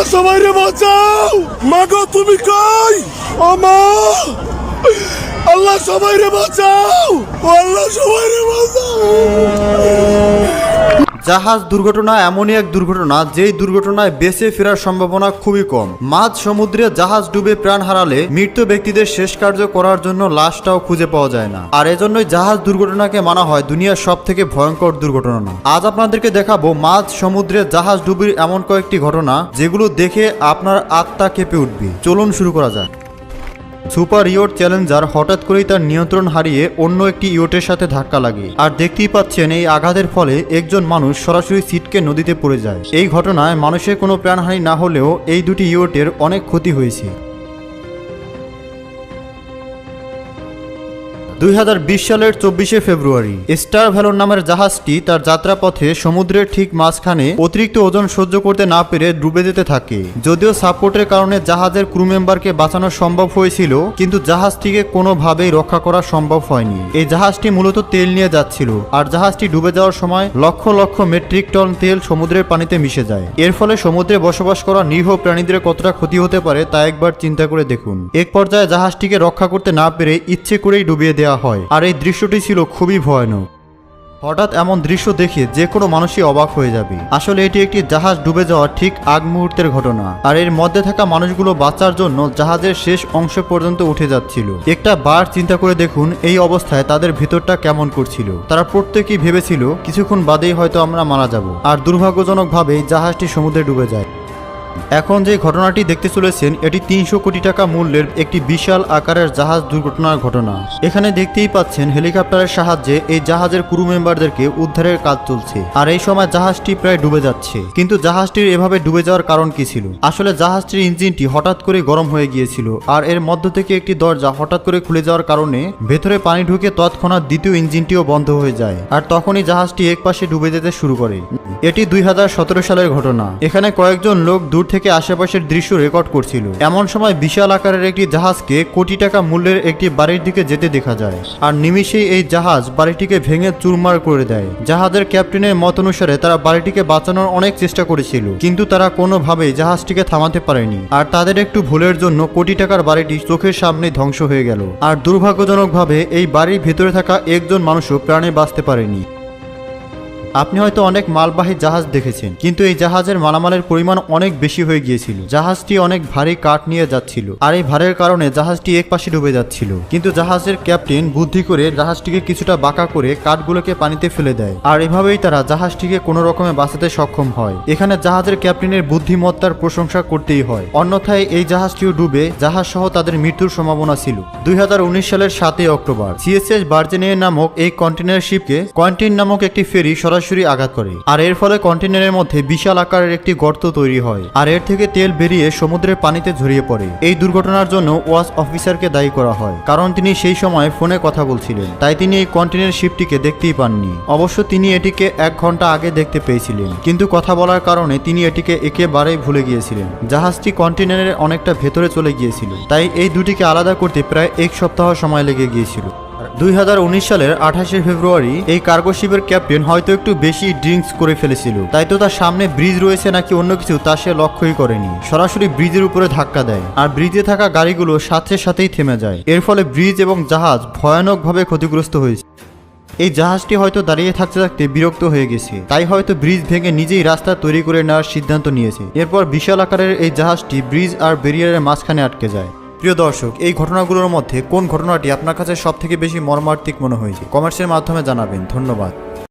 আল্লাহ সবাই রে বাঁচাও। মাগো তুমি কই? আমা! আল্লাহ সবাই রে বাঁচাও আল্লাহ সবাই জাহাজ দুর্ঘটনা এমনই এক দুর্ঘটনা যেই দুর্ঘটনায় বেঁচে ফেরার সম্ভাবনা খুবই কম। মাঝ সমুদ্রে জাহাজ ডুবে প্রাণ হারালে মৃত ব্যক্তিদের শেষ কার্য করার জন্য লাশটাও খুঁজে পাওয়া যায় না। আর এজন্যই জাহাজ দুর্ঘটনাকে মানা হয় দুনিয়ার সব থেকে ভয়ঙ্কর দুর্ঘটনা আজ আপনাদেরকে দেখাবো মাঝ সমুদ্রে জাহাজ ডুবির এমন কয়েকটি ঘটনা যেগুলো দেখে আপনার আত্মা কেঁপে উঠবে। চলুন শুরু করা যাক। সুপার ইয়ট চ্যালেঞ্জার হঠাৎ করেই তার নিয়ন্ত্রণ হারিয়ে অন্য একটি ইয়টের সাথে ধাক্কা লাগে। আর দেখতেই পাচ্ছেন এই আঘাতের ফলে একজন মানুষ সরাসরি সিটকে নদীতে পড়ে যায়। এই ঘটনায় মানুষের কোনো প্রাণহানি না হলেও এই দুটি ইয়টের অনেক ক্ষতি হয়েছে। দুই হাজার বিশ সালের চব্বিশে ফেব্রুয়ারি। স্টার ভ্যালর নামের জাহাজটি তার যাত্রাপথে সমুদ্রের ঠিক মাঝখানে অতিরিক্ত ওজন সহ্য করতে না পেরে ডুবে যেতে থাকে। যদিও সাপোর্টের কারণে জাহাজের ক্রু মেম্বারকে বাঁচানো সম্ভব হয়েছিল, কিন্তু জাহাজটিকে কোনোভাবেই রক্ষা করা সম্ভব হয়নি। এই জাহাজটি মূলত তেল নিয়ে যাচ্ছিল, আর জাহাজটি ডুবে যাওয়ার সময় লক্ষ লক্ষ মেট্রিক টন তেল সমুদ্রের পানিতে মিশে যায়। এর ফলে সমুদ্রে বসবাস করা নিরীহ প্রাণীদের কতটা ক্ষতি হতে পারে তা একবার চিন্তা করে দেখুন। এক পর্যায়ে জাহাজটিকে রক্ষা করতে না পেরে ইচ্ছে করেই ডুবিয়ে দেওয়া হয়। আর এই দৃশ্যটি ছিল খুবই ভয়ানক। হঠাৎ এমন দৃশ্য দেখে যে কোনো মানুষই অবাক হয়ে যাবে। আসলে এটি একটি জাহাজ ডুবে যাওয়ার ঠিক আগ মুহূর্তের ঘটনা। আর এর মধ্যে থাকা মানুষগুলো বাঁচার জন্য জাহাজের শেষ অংশ পর্যন্ত উঠে যাচ্ছিল। একটা বার চিন্তা করে দেখুন, এই অবস্থায় তাদের ভিতরটা কেমন করছিল। তারা প্রত্যেকেই ভেবেছিল, কিছুক্ষণ বাদেই হয়তো আমরা মারা যাব। আর দুর্ভাগ্যজনকভাবে জাহাজটি সমুদ্রে ডুবে যায়। এখন যে ঘটনাটি দেখতে চলেছেন, এটি তিনশো কোটি টাকা মূল্যের একটি বিশাল আকারের জাহাজ দুর্ঘটনার ঘটনা। এখানে দেখতেই পাচ্ছেন, হেলিকপ্টারের সাহায্যে এই জাহাজের ক্রু মেম্বারদেরকে উদ্ধারের কাজ চলছে। আর এই সময় জাহাজটি প্রায় ডুবে যাচ্ছে। কিন্তু জাহাজটির এভাবে ডুবে যাওয়ার কারণ কি ছিল? আসলে জাহাজটির ইঞ্জিনটি হঠাৎ করে গরম হয়ে গিয়েছিল, আর এর মধ্য থেকে একটি দরজা হঠাৎ করে খুলে যাওয়ার কারণে ভেতরে পানি ঢুকে তৎক্ষণাৎ দ্বিতীয় ইঞ্জিনটিও বন্ধ হয়ে যায়, আর তখনই জাহাজটি একপাশে ডুবে যেতে শুরু করে। এটি দুই হাজার সতেরো সালের ঘটনা। এখানে কয়েকজন লোক দূর থেকে আশেপাশের দৃশ্য রেকর্ড করছিল। এমন সময় বিশাল আকারের একটি জাহাজকে কোটি টাকা মূল্যের একটি বাড়ির দিকে যেতে দেখা যায় আর নিমিষেই এই জাহাজ বাড়িটিকে ভেঙে চুরমার করে দেয়। জাহাজের ক্যাপ্টেনের মত অনুসারে তারা বাড়িটিকে বাঁচানোর অনেক চেষ্টা করেছিল, কিন্তু তারা কোনোভাবেই জাহাজটিকে থামাতে পারেনি আর তাদের একটু ভুলের জন্য কোটি টাকার বাড়িটি চোখের সামনে ধ্বংস হয়ে গেল। আর দুর্ভাগ্যজনকভাবে এই বাড়ির ভেতরে থাকা একজন মানুষও প্রাণে বাঁচতে পারেনি। আপনি হয়তো অনেক মালবাহী জাহাজ দেখেছেন, কিন্তু এই জাহাজের মালামালের পরিমাণ অনেক বেশি হয়ে গিয়েছিল। জাহাজটি অনেক ভারী কাঠ নিয়ে যাচ্ছিল, আর এই ভারের কারণে জাহাজটি এক পাশে ডুবে যাচ্ছিল। কিন্তু জাহাজের ক্যাপ্টেন বুদ্ধি করে জাহাজটিকে কিছুটা বাঁকা করে কাঠগুলোকে পানিতে ফেলে দেয়, আর এভাবেই তারা জাহাজটিকে কোনো রকমে বাঁচাতে সক্ষম হয়। এখানে জাহাজের ক্যাপ্টেনের বুদ্ধিমত্তার প্রশংসা করতেই হয়। অন্যথায় এই জাহাজটিও ডুবে জাহাজ সহ তাদের মৃত্যুর সম্ভাবনা ছিল। দুই হাজার উনিশ সালের সাতই অক্টোবর, সিএসএস বার্জেনিয়া নামক এই কন্টেনার শিপকে কন্টেন নামক একটি ফেরি সরাসরি আঘাত করে। আর এর ফলে কন্টেনারের মধ্যে বিশাল আকারের একটি গর্ত তৈরি হয়। আর এর থেকে তেল বেরিয়ে সমুদ্রের পানিতে ঝরিয়ে পড়ে। এই দুর্ঘটনার জন্য ওয়াচ অফিসারকে দায়ী করা হয়, কারণ তিনি সেই সময় ফোনে কথা বলছিলেন। তাই তিনি এই কন্টেনার শিপটিকে দেখতেই পাননি। অবশ্য তিনি এটিকে এক ঘণ্টা আগে দেখতে পেয়েছিলেন। কিন্তু কথা বলার কারণে তিনি এটিকে একেবারেই ভুলে গিয়েছিলেন। জাহাজটি কন্টেনারের অনেকটা ভেতরে চলে গিয়েছিল। তাই এই দুটিকে আলাদা করতে প্রায় এক সপ্তাহ সময় লেগে গিয়েছিল। দুই হাজার উনিশ সালের আঠাশে ফেব্রুয়ারি এই কার্গো শিপের ক্যাপ্টেন হয়তো একটু বেশি ড্রিঙ্কস করে ফেলেছিল। তাই তো তার সামনে ব্রিজ রয়েছে নাকি অন্য কিছু, তা সে লক্ষ্যই করেনি। সরাসরি ব্রিজের উপরে ধাক্কা দেয়। আর ব্রিজে থাকা গাড়িগুলো সাথে সাথেই থেমে যায়। এর ফলে ব্রিজ এবং জাহাজ ভয়ানকভাবে ক্ষতিগ্রস্ত হয়েছে। এই জাহাজটি হয়তো দাঁড়িয়ে থাকতে থাকতে বিরক্ত হয়ে গেছে। তাই হয়তো ব্রিজ ভেঙে নিজেই রাস্তা তৈরি করে নেওয়ার সিদ্ধান্ত নিয়েছে। এরপর বিশাল আকারের এই জাহাজটি ব্রিজ আর ব্যারিয়ারের মাঝখানে আটকে যায়। প্রিয় দর্শক, এই ঘটনাগুলোর মধ্যে কোন ঘটনাটি আপনার কাছে সবথেকে বেশি মর্মার্থিক মনে হয়েছে? কমেন্টসের মাধ্যমে জানাবেন। ধন্যবাদ।